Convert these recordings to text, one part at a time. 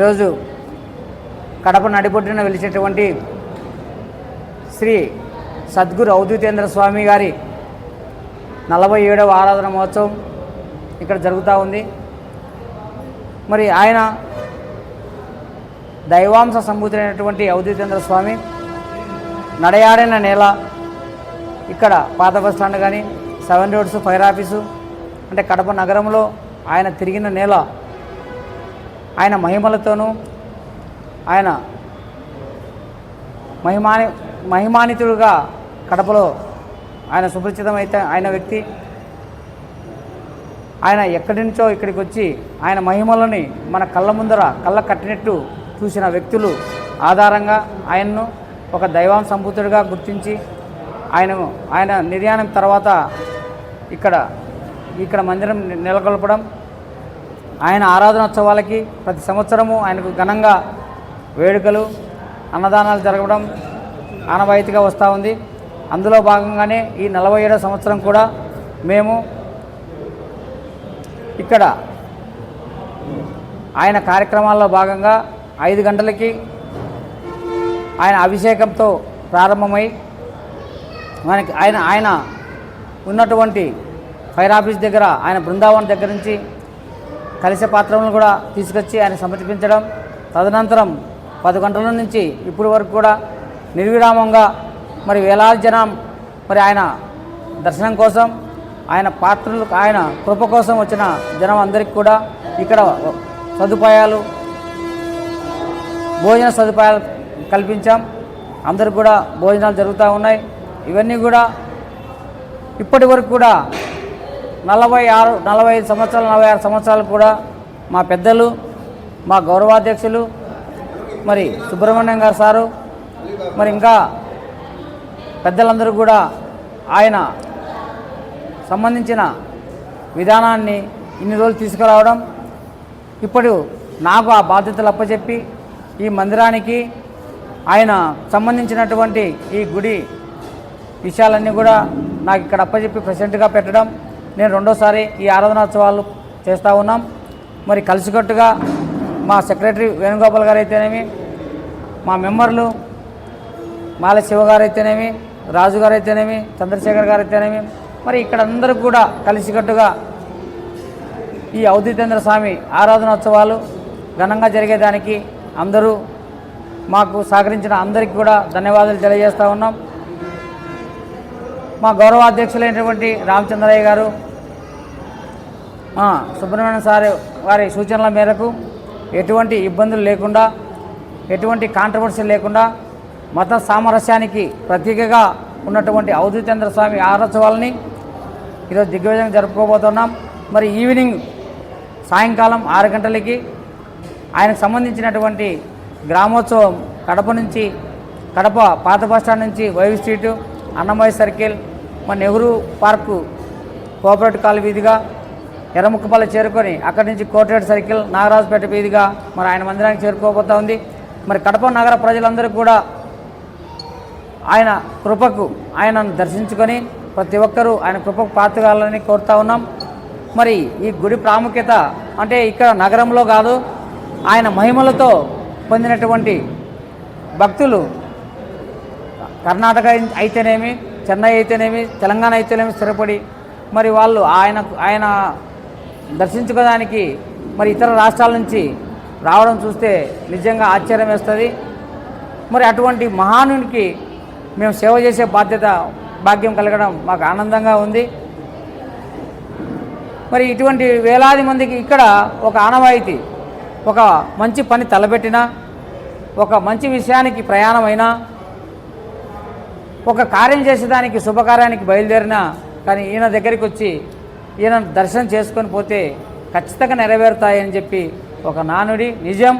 ఈరోజు కడప నడిబొడ్డున వెలిచినటువంటి శ్రీ సద్గురు అవధూతేంద్ర స్వామి గారి నలభై ఏడవ ఆరాధన మహోత్సవం ఇక్కడ జరుగుతూ ఉంది. మరి ఆయన దైవాంశ సంభూతుడైనటువంటి అవధూతేంద్ర స్వామి నడయాడిన నేల ఇక్కడ పాత బస్ స్టాండ్ కానీ సెవెన్ రోడ్స్ ఫైర్ ఆఫీసు అంటే కడప నగరంలో ఆయన తిరిగిన నేల ఆయన మహిమలతోనూ ఆయన మహిమాని మహిమానితుడుగా కడపలో ఆయన సుపరిచితమైతే ఆయన వ్యక్తి. ఆయన ఎక్కడి నుంచో ఇక్కడికి వచ్చి ఆయన మహిమలని మన కళ్ళ ముందర కళ్ళ కట్టినట్టు చూసిన వ్యక్తులు ఆధారంగా ఆయన్ను ఒక దైవాం సంభూతుడిగా గుర్తించి ఆయన ఆయన నిర్యాణం తర్వాత ఇక్కడ ఇక్కడ మందిరం నెలకొల్పడం ఆయన ఆరాధనోత్సవాలకి ప్రతి సంవత్సరము ఆయనకు ఘనంగా వేడుకలు అన్నదానాలు జరగడం ఆనవాయితీగా వస్తూ ఉంది. అందులో భాగంగానే ఈ నలభై ఏడో సంవత్సరం కూడా మేము ఇక్కడ ఆయన కార్యక్రమాల్లో భాగంగా ఐదు గంటలకి ఆయన అభిషేకంతో ప్రారంభమై మనకి ఆయన ఆయన ఉన్నటువంటి ఫైర్ ఆఫీస్ దగ్గర ఆయన బృందావనం దగ్గర నుంచి కలిసే పాత్రలను కూడా తీసుకొచ్చి ఆయన సమర్పించడం తదనంతరం పది గంటల నుంచి ఇప్పటి వరకు కూడా నిర్విరామంగా మరి వేలాది జనం మరి ఆయన దర్శనం కోసం ఆయన పాత్రలు ఆయన కృప కోసం వచ్చిన జనం అందరికీ కూడా ఇక్కడ సదుపాయాలు భోజన సదుపాయాలు కల్పించాం. అందరికి కూడా భోజనాలు జరుగుతూ ఉన్నాయి. ఇవన్నీ కూడా ఇప్పటి వరకు కూడా నలభై ఆరు నలభై ఐదు సంవత్సరాలు నలభై ఆరు సంవత్సరాలు కూడా మా పెద్దలు మా గౌరవాధ్యక్షులు మరి సుబ్రహ్మణ్యం గారు సారు మరి ఇంకా పెద్దలందరూ కూడా ఆయన సంబంధించిన విధానాన్ని ఇన్ని రోజులు తీసుకురావడం ఇప్పుడు నాకు ఆ బాధ్యతలు అప్పచెప్పి ఈ మందిరానికి ఆయన సంబంధించినటువంటి ఈ గుడి విషయాలన్నీ కూడా నాకు ఇక్కడ అప్పచెప్పి ప్రెసిడెంట్గా పెట్టడం నేను రెండోసారి ఈ ఆరాధనోత్సవాలు చేస్తూ ఉన్నాం. మరి కలిసికట్టుగా మా సెక్రటరీ వేణుగోపాల్ గారు అయితేనేమి మా మెంబర్లు మాల శివ గారు అయితేనేమి రాజు గారు అయితేనేమి చంద్రశేఖర్ గారు అయితేనేమి మరి ఇక్కడ అందరూ కూడా కలిసికట్టుగా ఈ అవధూతేంద్ర స్వామి ఆరాధనోత్సవాలు ఘనంగా జరిగేదానికి అందరూ మాకు సహకరించిన అందరికీ కూడా ధన్యవాదాలు తెలియజేస్తూ ఉన్నాం. మా గౌరవాధ్యక్షులైనటువంటి రామచంద్రయ్య గారు మా సుబ్రహ్మణ్యం సార్ వారి సూచనల మేరకు ఎటువంటి ఇబ్బందులు లేకుండా ఎటువంటి కాంట్రవర్సీ లేకుండా మత సామరస్యానికి ప్రతీకగా ఉన్నటువంటి అవధూతేంద్ర స్వామి ఆరోత్సవాలని ఈరోజు దిగ్విజయం జరుపుకోబోతున్నాం. మరి ఈవినింగ్ సాయంకాలం ఆరు గంటలకి ఆయనకు సంబంధించినటువంటి గ్రామోత్సవం కడప నుంచి కడప పాత బస్టాండ్ నుంచి వైవి స్ట్రీటు అన్నమయ్య సర్కిల్ మన నెహ్రూ పార్కు కోఆపరేటివ్ కాలనీ వీధిగా ఎర్రముక్కపల్లి చేరుకొని అక్కడి నుంచి కోటరేట్ సర్కిల్ నాగరాజుపేట వీధిగా మరి ఆయన మందిరానికి చేరుకోబోతా ఉంది. మరి కడప నగర ప్రజలందరూ కూడా ఆయన కృపకు ఆయనను దర్శించుకొని ప్రతి ఒక్కరూ ఆయన కృపకు పాత్రగాలని కోరుతా ఉన్నాం. మరి ఈ గుడి ప్రాముఖ్యత అంటే ఇక్కడ నగరంలో కాదు ఆయన మహిమలతో పొందినటువంటి భక్తులు కర్ణాటక అయితేనేమి చెన్నై అయితేనేమి తెలంగాణ అయితేనేమి స్థిరపడి మరి వాళ్ళు ఆయన ఆయన దర్శించుకోవడానికి మరి ఇతర రాష్ట్రాల నుంచి రావడం చూస్తే నిజంగా ఆశ్చర్యం వేస్తుంది. మరి అటువంటి మహానునికి మేము సేవ చేసే బాధ్యత భాగ్యం కలగడం మాకు ఆనందంగా ఉంది. మరి ఇటువంటి వేలాది మందికి ఇక్కడ ఒక ఆనవాయితీ ఒక మంచి పని తలబెట్టినా ఒక మంచి విషయానికి ప్రయాణమైనా ఒక కార్యం చేసేదానికి శుభకార్యానికి బయలుదేరినా కానీ ఈయన దగ్గరికి వచ్చి ఈయన దర్శనం చేసుకొని పోతే ఖచ్చితంగా నెరవేరుతాయని చెప్పి ఒక నానుడి నిజం.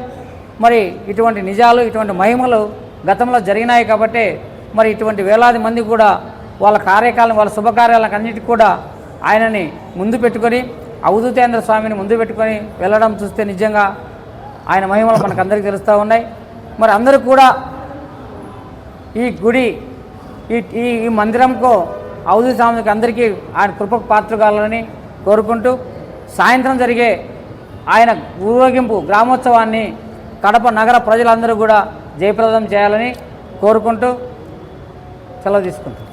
మరి ఇటువంటి నిజాలు ఇటువంటి మహిమలు గతంలో జరిగినాయి కాబట్టే మరి ఇటువంటి వేలాది మంది కూడా వాళ్ళ కార్యకాలం వాళ్ళ శుభకార్యాలకు అన్నిటికీ కూడా ఆయనని ముందు పెట్టుకొని అవధూతేంద్ర స్వామిని ముందు పెట్టుకొని వెళ్ళడం చూస్తే నిజంగా ఆయన మహిమలు మనకు అందరికీ తెలుస్తూ ఉన్నాయి. మరి అందరూ కూడా ఈ గుడి ఈ ఈ మందిరంకు అవధూత స్వామికి అందరికీ ఆయన కృపకు పాత్ర కావాలని కోరుకుంటూ సాయంత్రం జరిగే ఆయన ఊరేగింపు గ్రామోత్సవాన్ని కడప నగర ప్రజలందరూ కూడా జయప్రదం చేయాలని కోరుకుంటూ సెలవు తీసుకుంటాం.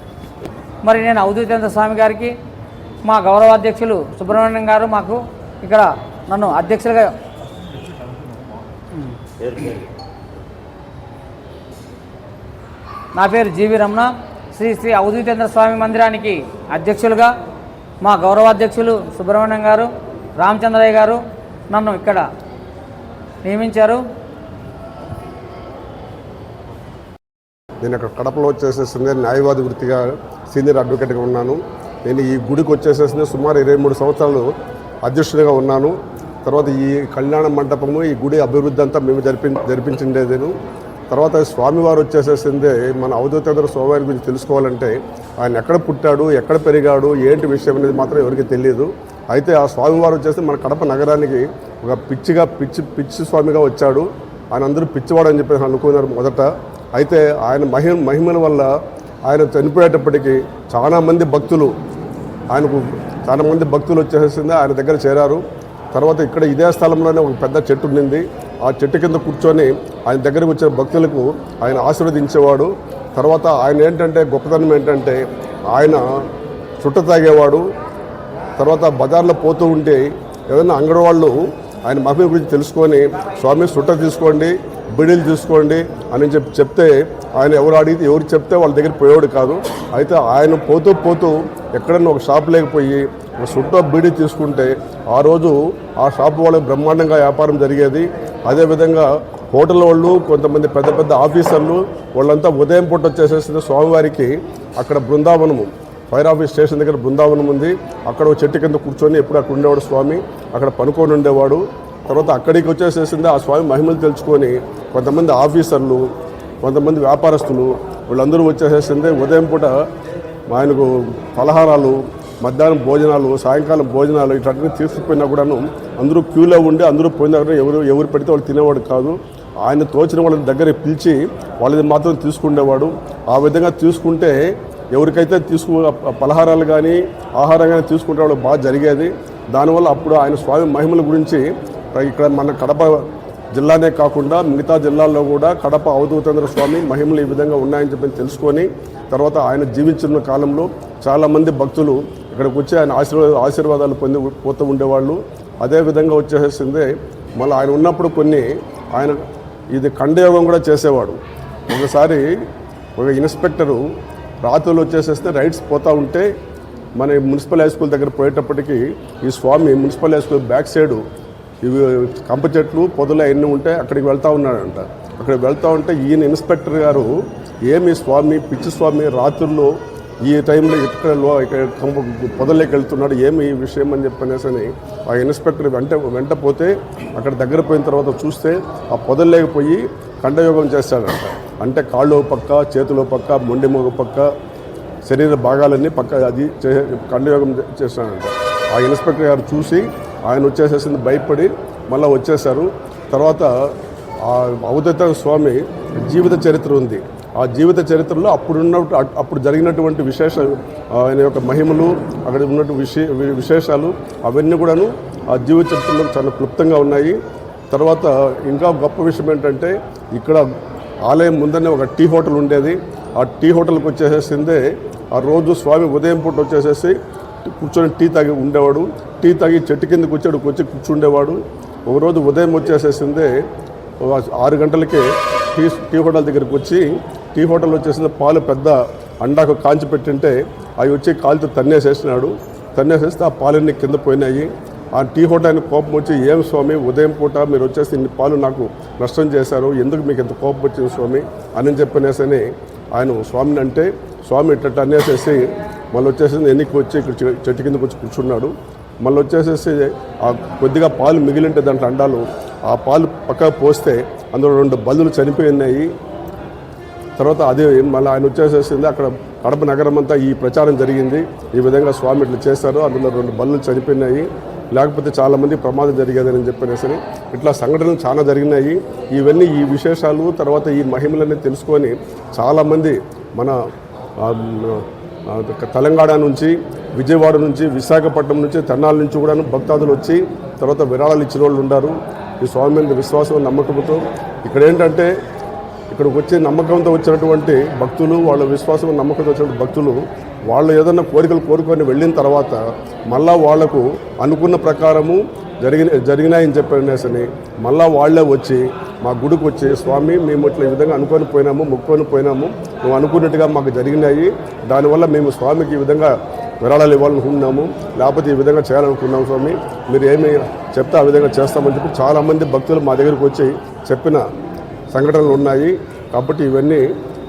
మరి నేను అవధూతేంద్ర స్వామి గారికి మా గౌరవాధ్యక్షులు సుబ్రహ్మణ్యం గారు మాకు ఇక్కడ నన్ను అధ్యక్షులుగా నా పేరు జీవి రమణ. శ్రీ శ్రీ అవధూతేంద్ర స్వామి మందిరానికి అధ్యక్షులుగా మా గౌరవాధ్యక్షులు సుబ్రహ్మణ్యం గారు రామచంద్రయ్య గారు నన్ను ఇక్కడ నియమించారు. నేను అక్కడ కడపలో వచ్చేసేసింది న్యాయవాది వృత్తిగా సీనియర్ అడ్వకేట్గా ఉన్నాను. నేను ఈ గుడికి వచ్చేసేసింది సుమారు ఇరవై మూడు సంవత్సరాలు అధ్యక్షుడిగా ఉన్నాను. తర్వాత ఈ కళ్యాణ మండపము ఈ గుడి అభివృద్ధి అంతా మేము జరిపి జరిపించిండేదేను. తర్వాత స్వామివారు వచ్చేసేసింది మన అవధూతేంద్ర స్వామివారి గురించి తెలుసుకోవాలంటే ఆయన ఎక్కడ పుట్టాడు ఎక్కడ పెరిగాడు ఏంటి విషయం అనేది మాత్రం ఎవరికి తెలియదు అయితే ఆ స్వామివారు వచ్చేసి మన కడప నగరానికి ఒక పిచ్చిగా పిచ్చి పిచ్చి స్వామిగా వచ్చాడు. ఆయన అందరూ పిచ్చివాడు అని చెప్పేసి అనుకున్నారు మొదట. అయితే ఆయన మహి మహిమల వల్ల ఆయన చనిపోయేటప్పటికీ చాలామంది భక్తులు ఆయనకు చాలామంది భక్తులు వచ్చేసింది ఆయన దగ్గర చేరారు. తర్వాత ఇక్కడ ఇదే స్థలంలోనే ఒక పెద్ద చెట్టు ఉండింది. ఆ చెట్టు కింద కూర్చొని ఆయన దగ్గరికి వచ్చిన భక్తులకు ఆయన ఆశీర్వదించేవాడు. తర్వాత ఆయన ఏంటంటే గొప్పతనం ఏంటంటే ఆయన చుట్ట తాగేవాడు. తర్వాత బజార్లో పోతూ ఉంటే ఏదైనా అంగడి వాళ్ళు ఆయన మహిమ గురించి తెలుసుకొని స్వామి సుట్ట తీసుకోండి బిడీలు తీసుకోండి అని చెప్పి చెప్తే ఆయన ఎవరు అడిగితే ఎవరు చెప్తే వాళ్ళ దగ్గర పోయేవాడు కాదు. అయితే ఆయన పోతూ పోతూ ఎక్కడన్నా ఒక షాప్ లేకపోయి సుట్ట బీడీ తీసుకుంటే ఆ రోజు ఆ షాప్ వాళ్ళకి బ్రహ్మాండంగా వ్యాపారం జరిగేది. అదేవిధంగా హోటల్ వాళ్ళు కొంతమంది పెద్ద పెద్ద ఆఫీసర్లు వాళ్ళంతా ఉదయం పూట వచ్చేసేసిన స్వామివారికి అక్కడ బృందావనము ఫైర్ ఆఫీస్ స్టేషన్ దగ్గర బృందావనం ఉంది. అక్కడ ఒక చెట్టు కింద కూర్చొని ఎప్పుడు అక్కడ ఉండేవాడు స్వామి అక్కడ పనుకొని ఉండేవాడు. తర్వాత అక్కడికి వచ్చేసేసింది ఆ స్వామి మహిమలు తెలుసుకొని కొంతమంది ఆఫీసర్లు కొంతమంది వ్యాపారస్తులు వీళ్ళందరూ వచ్చేసేసింది. ఉదయం పూట ఆయనకు పలహారాలు మధ్యాహ్నం భోజనాలు సాయంకాలం భోజనాలు ఇట్లాంటివి తీసుకుపోయినా కూడాను అందరూ క్యూలో ఉండి అందరూ పోయిన కూడా ఎవరు ఎవరు పెడితే వాళ్ళు తినేవాడు కాదు. ఆయన తోచిన వాళ్ళ దగ్గర పిలిచి వాళ్ళది మాత్రం తీసుకునేవాడు ఆ విధంగా తీసుకుంటే ఎవరికైతే తీసుకు పలహారాలు కానీ ఆహారం కానీ తీసుకుంటే వాళ్ళు బాగా జరిగేది. దానివల్ల అప్పుడు ఆయన స్వామి మహిమల గురించి ఇక్కడ మన కడప జిల్లానే కాకుండా మిగతా జిల్లాల్లో కూడా కడప అవధూతేంద్ర స్వామి మహిమలు ఈ విధంగా ఉన్నాయని చెప్పి తెలుసుకొని తర్వాత ఆయన జీవించిన కాలంలో చాలామంది భక్తులు ఇక్కడికి వచ్చి ఆయన ఆశీర్వాద ఆశీర్వాదాలు పొంది పోతూ ఉండేవాళ్ళు. అదే విధంగా వచ్చేసిందే మళ్ళీ ఆయన ఉన్నప్పుడు కొన్ని ఆయన ఇది ఖండయోగం కూడా చేసేవాడు. ఒకసారి ఒక ఇన్స్పెక్టరు రాత్రులు వచ్చేసేస్తే రైడ్స్ పోతూ ఉంటే మన మున్సిపల్ హై స్కూల్ దగ్గర పోయేటప్పటికి ఈ స్వామి municipal high school back side ఇవి కంప చెట్లు పొదలు అవన్నీ ఉంటే అక్కడికి వెళ్తూ ఉన్నాడంట. అక్కడికి వెళ్తూ ఉంటే ఈయన ఇన్స్పెక్టర్ గారు ఏమి స్వామి పిచ్చి స్వామి రాత్రుల్లో ఈ టైంలో ఇక్కడ ఇక్కడ కంప పొదల్లోకి వెళ్తున్నాడు ఏమి ఈ విషయం అని చెప్పనేసి అని ఆ ఇన్స్పెక్టర్ వెంట వెంట పోతే అక్కడ దగ్గర పోయిన తర్వాత చూస్తే ఆ పొదల్లోకి పోయి కండయోగం చేస్తాడంట. అంటే కాళ్ళు పక్క చేతులు పక్క మొండి మొగ పక్క శరీర భాగాలన్నీ పక్క అది చే కండయోగం చే- చేస్తాడంట. ఆ ఇన్స్పెక్టర్ గారు చూసి ఆయన వచ్చేసేసింది భయపడి మళ్ళీ వచ్చేసారు తర్వాత ఆ స్వామి జీవిత చరిత్ర ఉంది. ఆ జీవిత చరిత్రలో అప్పుడున్న అప్పుడు జరిగినటువంటి విశేష ఆయన యొక్క మహిమలు అక్కడ ఉన్నటువంటి విశే విశేషాలు అవన్నీ కూడాను ఆ జీవిత చరిత్రలో చాలా క్లుప్తంగా ఉన్నాయి. తర్వాత ఇంకా గొప్ప విషయం ఏంటంటే ఇక్కడ ఆలయం ముందనే ఒక టీ హోటల్ ఉండేది. ఆ టీ హోటల్కి వచ్చేసేసిందే ఆ రోజు స్వామి ఉదయం పూట వచ్చేసేసి కూర్చొని టీ తాగి ఉండేవాడు. టీ తాగి చెట్టు కిందకు వచ్చాడు వచ్చి కూర్చుండేవాడు. ఒకరోజు ఉదయం వచ్చేసేసిందే ఆరు గంటలకే టీ టీ హోటల్ దగ్గరికి వచ్చి టీ హోటల్ వచ్చేసింది పాలు పెద్ద అండాకు కాంచి పెట్టింటే అవి వచ్చి కాలుతో తన్నేసేసినాడు. తన్నేసేస్తే ఆ పాలన్నీ కింద పోయినాయి. ఆ టీ హోటల్ ఆయన కోపం వచ్చి ఏం స్వామి ఉదయం పూట మీరు వచ్చేసి ఇన్ని పాలు నాకు నష్టం చేశారు ఎందుకు మీకు ఇంత కోపం వచ్చింది స్వామి? అని చెప్పనేసని ఆయన స్వామిని అంటే స్వామి ఇట్ట అనేసేసి మళ్ళీ వచ్చేసి ఎన్నికి వచ్చి ఇక్కడ చెట్టు కిందకు వచ్చి కూర్చున్నాడు. మళ్ళీ వచ్చేసేసి ఆ కొద్దిగా పాలు మిగిలింటే దాంట్లో అండాలు ఆ పాలు పక్కకు పోస్తే అందులో రెండు బల్లులు చనిపోయి ఉన్నాయి. తర్వాత అదే మళ్ళీ ఆయన వచ్చేసేసింది. అక్కడ కడప నగరం అంతా ఈ ప్రచారం జరిగింది. ఈ విధంగా స్వామి ఇట్లా చేశారు. అందులో రెండు బళ్ళు చనిపోయినాయి లేకపోతే చాలామంది ప్రమాదం జరిగేదని చెప్పనేసి ఇట్లా సంఘటనలు చాలా జరిగినాయి. ఇవన్నీ ఈ విశేషాలు తర్వాత ఈ మహిమలన్నీ తెలుసుకొని చాలామంది మన తెలంగాణ నుంచి విజయవాడ నుంచి విశాఖపట్నం నుంచి తెన్నాల నుంచి కూడా భక్తాదులు వచ్చి తర్వాత విరాళాలు ఇచ్చిన వాళ్ళు ఉన్నారు ఈ స్వామి మీద విశ్వాసం నమ్మకంతో ఇక్కడ ఏంటంటే ఇక్కడికి వచ్చే నమ్మకంతో వచ్చినటువంటి భక్తులు వాళ్ళ విశ్వాసం నమ్మకంతో వచ్చినటువంటి భక్తులు వాళ్ళు ఏదైనా కోరికలు కోరుకొని వెళ్ళిన తర్వాత మళ్ళా వాళ్ళకు అనుకున్న ప్రకారము జరిగిన జరిగినాయని చెప్పనేసని మళ్ళా వాళ్ళే వచ్చి మా గుడికి వచ్చి స్వామి మేము ఇట్లా ఈ విధంగా అనుకొని పోయినాము మొక్కుకొని పోయినాము నువ్వు అనుకున్నట్టుగా మాకు జరిగినాయి దానివల్ల మేము స్వామికి ఈ విధంగా విరాళాలు ఇవ్వాలనుకున్నాము లేకపోతే ఈ విధంగా చేయాలనుకున్నాము స్వామి మీరు ఏమి చెప్తే ఆ విధంగా చేస్తామని చెప్పి చాలామంది భక్తులు మా దగ్గరికి వచ్చి చెప్పిన సంఘటనలు ఉన్నాయి. కాబట్టి ఇవన్నీ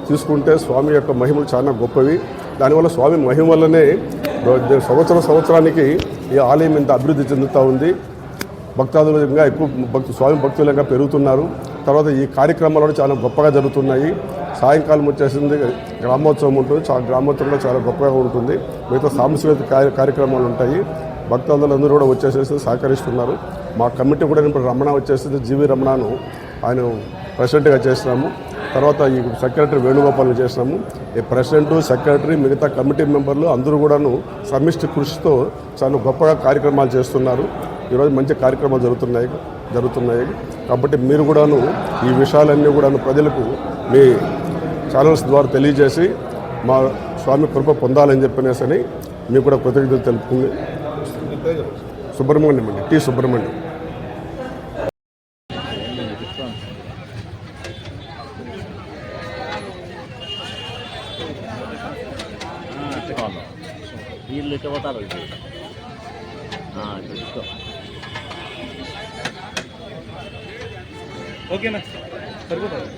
తీసుకుంటే స్వామి యొక్క మహిమలు చాలా గొప్పవి. దానివల్ల స్వామి మహిమ వల్లనే సంవత్సరం సంవత్సరానికి ఈ ఆలయం ఇంత అభివృద్ధి చెందుతూ ఉంది. భక్తాదులు ఇంకా ఎక్కువ భక్తు స్వామి భక్తులు ఇంకా పెరుగుతున్నారు. తర్వాత ఈ కార్యక్రమాలు కూడా చాలా గొప్పగా జరుగుతున్నాయి. సాయంకాలం వచ్చేసింది గ్రామోత్సవం ఉంటుంది. చాలా గ్రామోత్సవం కూడా చాలా గొప్పగా ఉంటుంది. మిగతా సాంస్కృతిక కార్య- కార్యక్రమాలు ఉంటాయి. భక్తాదులందరూ కూడా వచ్చేసేసి సహకరిస్తున్నారు. మా కమిటీ కూడా ఇప్పుడు రమణ వచ్చేసింది జీవి రమణను ఆయన ప్రెసిడెంట్గా చేసినాము. తర్వాత ఈ సెక్రటరీ వేణుగోపాల్ చేసినాము. ఈ ప్రెసిడెంట్ సెక్రటరీ మిగతా కమిటీ మెంబర్లు అందరూ కూడాను సమిష్టి కృషితో చాలా గొప్పగా కార్యక్రమాలు చేస్తున్నారు. ఈరోజు మంచి కార్యక్రమాలు జరుగుతున్నాయి జరుగుతున్నాయి. కాబట్టి మీరు కూడాను ఈ విషయాలన్నీ కూడాను ప్రజలకు మీ ఛానల్స్ ద్వారా తెలియజేసి మా స్వామి కృప పొందాలని చెప్పినేసని మీకు కూడా కృతజ్ఞతలు తెలుపుతుంది. సుబ్రహ్మణ్యం అండి టి సుబ్రహ్మణ్యం వీళ్ళు ఇటు పోతారు ఇది ఆ, ఇటు ఇటు. ఓకేనా సరిపోతుంది